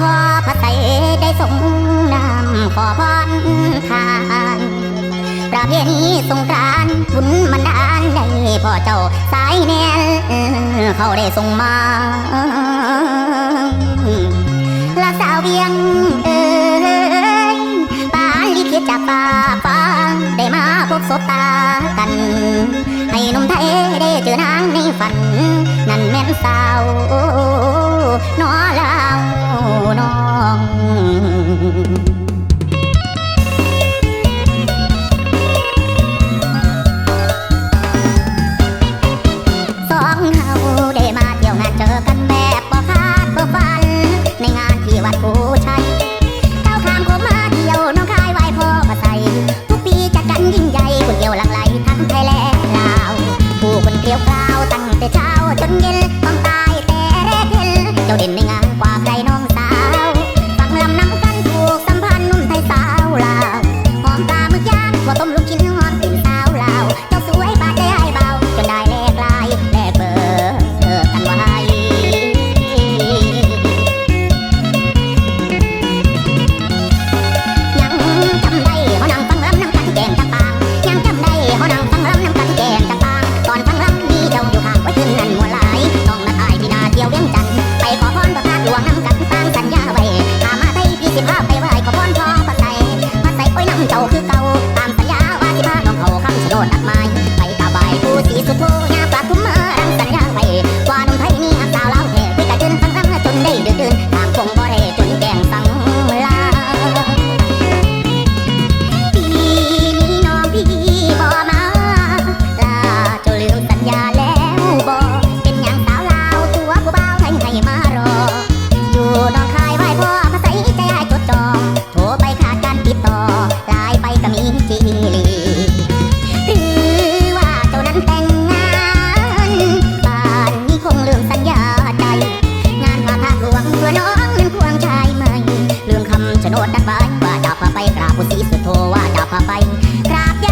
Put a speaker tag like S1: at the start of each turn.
S1: พอพระใสได้ทรงนำขอพรทานพระเพียรนิสงการบุญมันดานในพ่อเจ้าสายเนนเขาได้ทรงมาละสาวเบียงเอ้ยปานลิขิตจากป่าฟ้าได้มาพบสบตากัน ให้นมไทยได้เจอนางในฝัน นั่นแม่นสาว นอลา น้อง boy. rabia.